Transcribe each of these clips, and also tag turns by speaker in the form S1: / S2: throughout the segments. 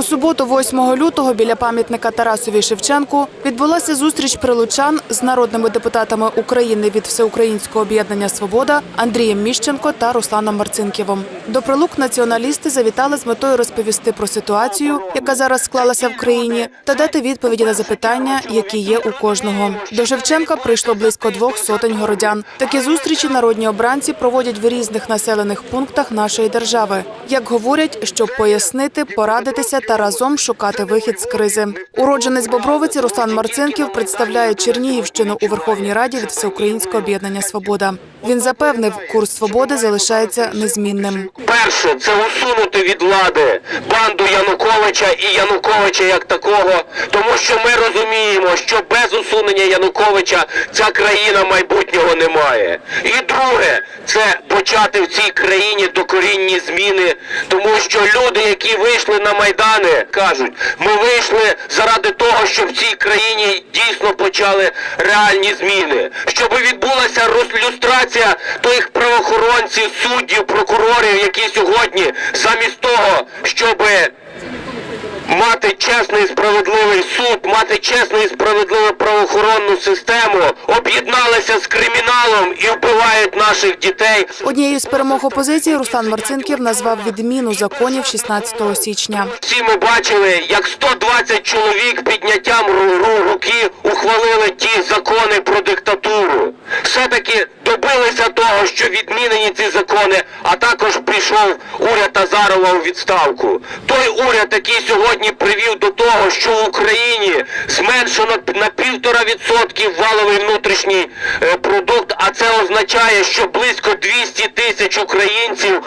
S1: У суботу, 8 лютого, біля пам'ятника Тарасові Шевченку відбулася зустріч прилучан з народними депутатами України від Всеукраїнського об'єднання Свобода Андрієм Міщенко та Русланом Марцинкєвим. До прилук націоналісти завітали з метою розповісти про ситуацію, яка зараз склалася в країні, та дати відповіді на запитання, які є у кожного. До Шевченка прийшло близько двох сотень городян. Такі зустрічі народні обранці проводять в різних населених пунктах нашої держави. Як говорять, щоб пояснити, порадитися та разом шукати вихід з кризи. Уродженець Бобровиці Руслан Марцинків представляє Чернігівщину у Верховній Раді від Всеукраїнського об'єднання Свобода. Він запевнив, курс свободи залишається незмінним.
S2: Перше це усунути від влади банду Януковича і Януковича як такого, тому що ми розуміємо, що без усунення Януковича ця країна майбутнього не має. І друге, це почати в цій країні докорінні зміни, що люди, які вийшли на майдани, кажуть, ми вийшли заради того, щоб в цій країні дійсно почали реальні зміни, щоб відбулася люстрація тих правоохоронців, суддів, прокурорів, які сьогодні замість того, щоб мати чесний і справедливий суд, мати чесну і справедливу правоохоронну систему, об'єдналися з криміналом і вбивають наших дітей.
S1: Однією з перемог опозиції Руслан Марцинків назвав відміну законів 16 січня.
S2: Всі ми бачили, як 120 чоловік підняттям ру- ру- руки ухвалили ті закони про диктатуру. Все-таки добилися того, що відмінені ці закони, а також прийшов уряд Азарова у відставку. Той уряд, який сьогодні привів до того, що в Україні зменшено на півтора відсотків валовий внутрішній е, продукт, а це означає, що близько 200 тисяч українців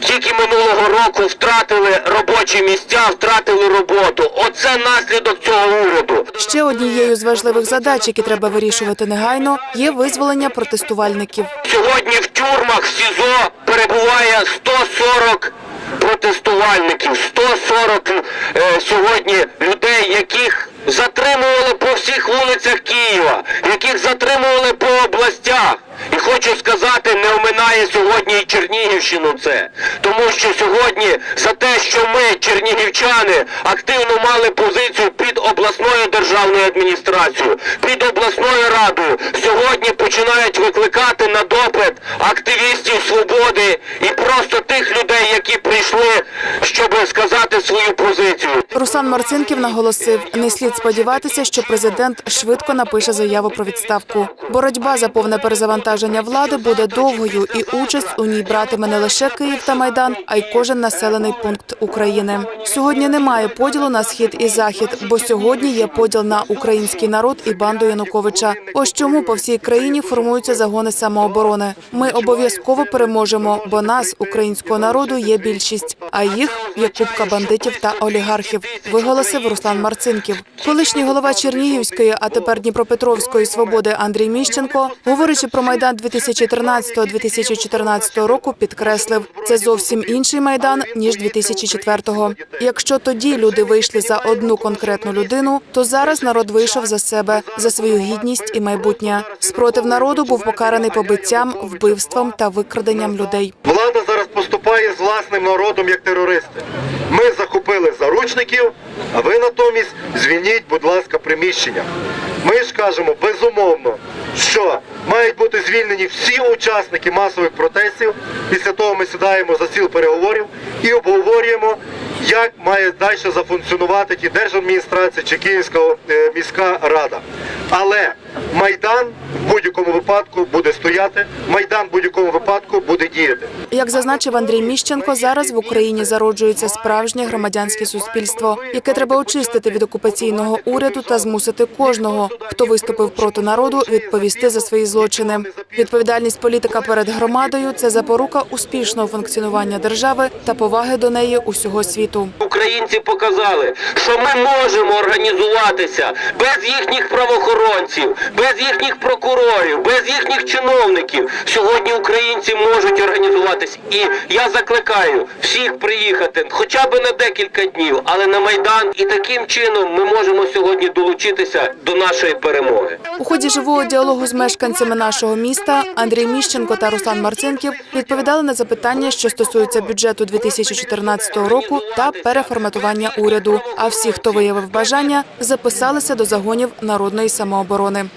S2: тільки минулого року втратили робочі місця, втратили роботу. Оце наслідок цього уряду.
S1: Ще однією з важливих задач, які треба вирішувати негайно, є визволення протестувальників.
S2: Сьогодні в тюрмах в СІЗО перебуває 140 протестувальників, 140 е, сьогодні людей, яких затримували по всіх вулицях Києва, яких затримували по областях. І хочу сказати, не оминає сьогодні і Чернігівщину це. Тому що сьогодні за те, що ми, чернігівчани, активно мали позицію під обласною державною адміністрацією, під обласною радою, сьогодні починають викликати на допит активістів свободи і просто тих людей, які прийшли, щоб сказати свою позицію.
S1: Руслан Марцинків наголосив, не слід сподіватися, що президент швидко напише заяву про відставку. Боротьба за повне перезавантаження влади буде довгою, і участь у ній братиме не лише Київ та Майдан, а й кожен населений пункт України. Сьогодні немає поділу на схід і захід, бо сьогодні є поділ на український народ і банду Януковича. Ось чому по всій країні формуються загони самооборони. Ми обов'язково переможемо, бо нас, українського народу, є більшість, а їх є купка бандитів та олігархів. Виголосив Руслан Марцинків. Колишній голова Чернігівської, а тепер Дніпропетровської свободи Андрій Міщенко, говорячи про майдан 2013-2014 року, підкреслив, це зовсім інший майдан ніж 2004-го. Якщо тоді люди вийшли за одну конкретну людину, то зараз народ вийшов за себе, за свою гідність і майбутнє. Спротив народу був покараний побиттям, вбивством та викраденням людей.
S3: Влада зараз поступає з власним народом як терористи. Ми захопили заручників, а ви натомість звільніть, будь ласка, приміщення. Ми ж кажемо безумовно, що мають бути звільнені всі учасники масових протестів. Після того ми сідаємо за стіл переговорів і обговорюємо, як має далі зафункціонувати ті держадміністрації чи Київська е, міська рада. Але Майдан в будь-якому випадку буде стояти, Майдан в будь-якому випадку буде діяти.
S1: Як зазначив Андрій Міщенко, зараз в Україні зароджується справжнє громадянське суспільство, яке треба очистити від окупаційного уряду та змусити кожного, хто виступив проти народу, відповісти за свої злочини. Відповідальність політика перед громадою це запорука успішного функціонування держави та поваги до неї усього світу.
S2: Українці показали, що ми можемо організуватися без їхніх правоохоронців, без їхніх прокурорів, без їхніх чиновників. Сьогодні українці можуть організуватись. І я закликаю всіх приїхати, хоча б на декілька днів, але на майдан. І таким чином ми можемо сьогодні долучитися до нашої перемоги.
S1: У ході живого діалогу з мешканцями нашого міста Андрій Міщенко та Руслан Марцинків відповідали на запитання, що стосуються бюджету 2014 року та переформатування уряду. А всі, хто виявив бажання, записалися до загонів народної самооборони.